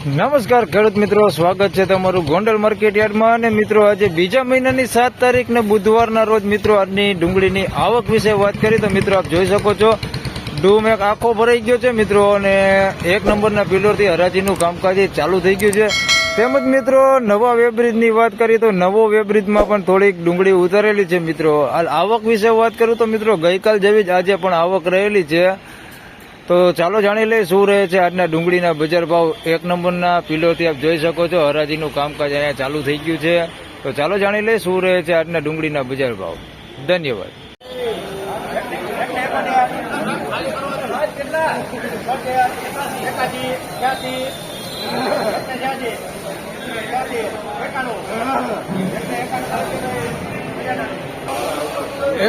નમસ્કાર ખેડૂત મિત્રો, સ્વાગત છે તમારું ગોંડલ માર્કેટ યાર્ડમાં અને મિત્રો, આજે બીજા મહિનાની સાત તારીખ ને બુધવારના રોજ મિત્રો, આજની ડુંગળીની આવક વિશે વાત કરી તો મિત્રો, આપ જોઈ શકો છો, ડૂમ એક આખો ભરાઈ ગયો છે મિત્રો, અને એક નંબરના પિલોરથી હરાજીનું કામકાજ ચાલુ થઈ ગયું છે. તેમજ મિત્રો, નવા વેબ્રિજની વાત કરીએ તો નવો વેબ્રિજમાં પણ થોડીક ડુંગળી ઉતારેલી છે મિત્રો. આવક વિશે વાત કરું તો મિત્રો, ગઈકાલ જેવી જ આજે પણ આવક રહેલી છે. તો ચાલો જાણી લઈએ શું રહે છે આજના ડુંગળીના બજાર ભાવ. એક નંબરના પિલોથી આપ જોઈ શકો છો, હરાજીનું કામકાજ અહીંયા ચાલુ થઈ ગયું છે. તો ચાલો જાણી લઈએ શું રહે છે આજના ડુંગળીના બજાર ભાવ. ધન્યવાદ.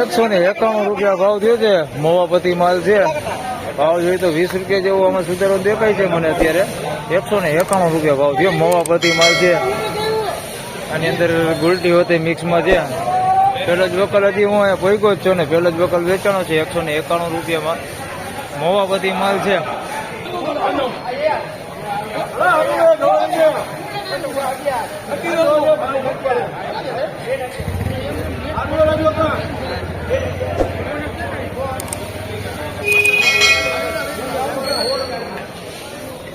એકસો ને એકાણું રૂપિયા ભાવ થયો છે. મોવાપતિ માલ છે. ભાવ જોઈએ તો વીસ રૂપિયા જેવો આમાં સુધારો દેખાય છે મને અત્યારે. એકસો ને એકાણું રૂપિયા ભાવ થયો મોવાપતિ માલ છે. આની અંદર ગુલટી હોતી મિક્સમાં છે. પહેલો જ વકલ હજી હું અહીંયા ભોગો જ છું ને પહેલો જ વકલ વેચાણો છે એકસો ને એકાણું રૂપિયામાં. મોવાપતિ માલ છે.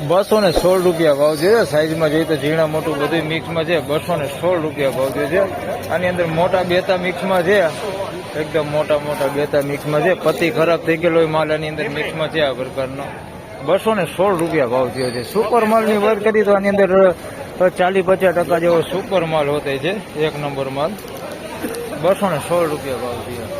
બસો ને સોળ રૂપિયા ભાવ છે. સાઈઝમાં જોઈએ તો ઝીણા મોટું બધું મિક્સમાં છે. બસો ને સોળ રૂપિયા ભાવ છે આની અંદર મોટા બેતા મિક્સમાં છે. એકદમ મોટા મોટા બેતા મિક્સમાં છે. પતિ ખરાબ થઈ ગયેલો હોય માલ આની અંદર મિક્સમાં છે આ પ્રકારનો. બસો ને સોળ રૂપિયા ભાવ થયો છે. સુપર માલની વાત કરીએ તો આની અંદર ચાલીસ પચાસ ટકા જેવો સુપર માલ હોતે છે. એક નંબર માલ. બસો ને સોળ રૂપિયા ભાવ થયો.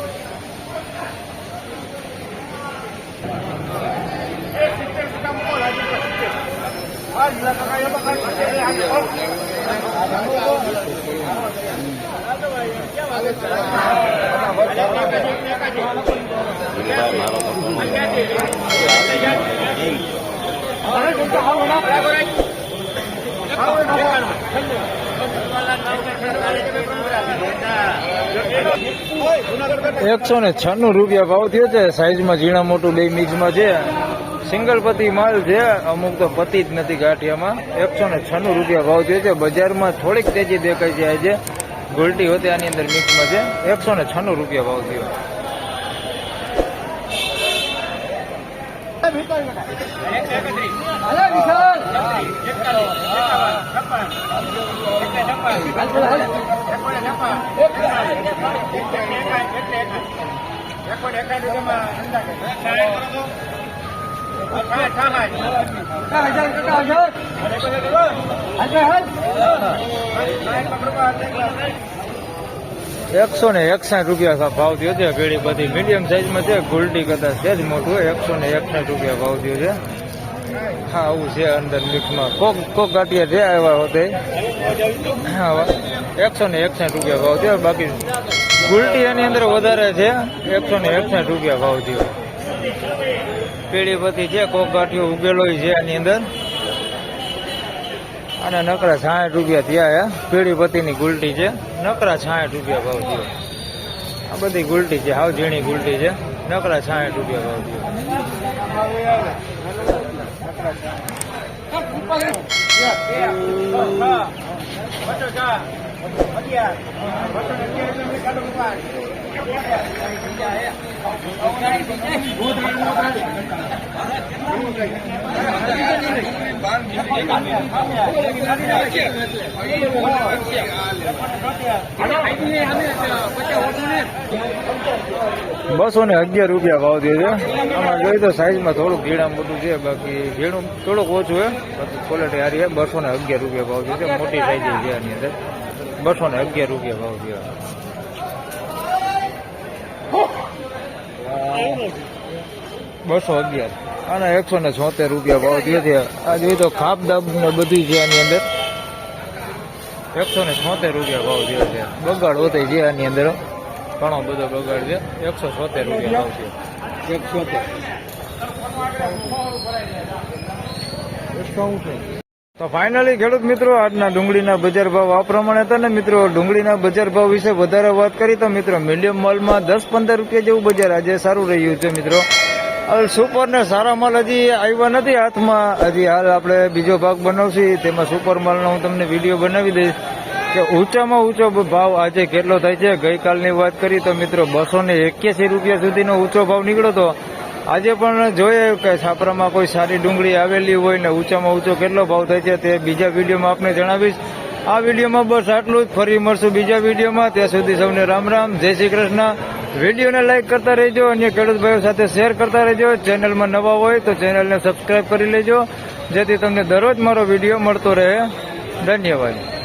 એકસો ને છન્નું રૂપિયા ભાવ થયો છે. સાઈઝમાં ઝીણા મોટું બે મિક્સમાં છે. સિંગલ પતિ માલ છે, અમુક તો પતિ જ નથી ગાંઠિયામાં. એકસો ને છન્નું રૂપિયા ભાવ થયો છે. બજારમાં થોડીક તેજી દેખાય છે આજે. ગોલટી હોતી આની અંદર મિક્સમાં છે. એકસો ને છન્નું રૂપિયા ભાવ થયો. એકસો ને એકસાઠ રૂપિયા ભાવ થયો છે. પેઢી બધી મીડિયમ સાઈઝમાં છે. ગોલ્ડી કદાચ છે જ મોટું. એકસો ને એકસાઠ રૂપિયા ભાવ થયો છે. હા, આવું છે અંદર મિક્સમાં કોક કોક ગાંઠિયા જે આવ્યા હોતે. હા એકસો ને એકસાઠ રૂપિયા ભાવ થયો. બાકી ગુલટી એની અંદર વધારે છે. એકસો ને એકસાઠ રૂપિયા ભાવ થયો. પેઢીપતિ છે કોક ગાંઠિયો ઉગેલો છે એની અંદર અને નકરા સાઠ રૂપિયા થયા હે પેઢીપતિની ગુલટી છે નકરા સાઠ રૂપિયા ભાવ થયો આ બધી ગુલટી છે હાવ ઝીણી ગુલટી છે નકરા સાઠ રૂપિયા ભાવ થયો બસો ને અગિયાર રૂપિયા ભાવ દે છે. આમાં જોઈએ તો સાઈઝમાં થોડુંક ઝીણા મોટું છે, બાકી ઘીણું થોડુંક ઓછું છે. બાકી ક્વોલિટી સારી બસો ને અગિયાર રૂપિયા ભાવ દે છે. મોટી સાઈઝ છે આની અંદર. બસો ને અગિયાર રૂપિયા ભાવ દે બસો અગિયાર. અને એકસો ને છોતેર રૂપિયા ભાવ દે છે. આ જોઈએ તો ખાપ દાબ ને બધી છે આની અંદર. એકસો ને છોતેર રૂપિયા ભાવ દે છે. બગાડ હોતે છે આની અંદર. ઘણો બધો બગાડ છે. એકસો છોતેર રૂપિયા ભાવ છે એક છોતેર. તો ફાઇનલી ખેડૂત મિત્રો, આજના ડુંગળીના બજાર ભાવ આ પ્રમાણે હતા ને મિત્રો, ડુંગળીના બજાર ભાવ વિશે વધારે વાત કરી તો મિત્રો મીડિયમ મોલમાં દસ પંદર રૂપિયા જેવું બજાર આજે સારું રહ્યું છે મિત્રો. સુપર ને સારા માલ હજી આવ્યા નથી હાથમાં. હજી હાલ આપણે બીજો ભાગ બનાવશું. તેમાં સુપર માલનો હું તમને વીડિયો બનાવી દઈશ કે ઊંચામાં ઊંચો ભાવ આજે કેટલો થાય છે. ગઈકાલની વાત કરી તો મિત્રો, બસો ને એક્યાસી રૂપિયા સુધીનો ઊંચો ભાવ નીકળ્યો હતો. આજે પણ જોઈએ કે છાપરામાં કોઈ સારી ડુંગળી આવેલી હોય ને ઊંચામાં ઊંચો કેટલો ભાવ થાય છે તે બીજા વિડીયોમાં આપને જણાવીશ. આ વિડીયોમાં બસ આટલું જ. ફરી મળશું બીજા વિડીયોમાં. ત્યાં સુધી સૌને રામ રામ. જય શ્રી કૃષ્ણ. વિડીયોને લાઇક કરતા રહેજો અન્ય ખેડૂત ભાઈઓ સાથે શેર કરતા રહેજો. ચેનલમાં નવા હોય તો ચેનલને સબસ્ક્રાઇબ કરી લેજો. જેથી તમને દરરોજ મારો વીડિયો મળતો રહે. ધન્યવાદ.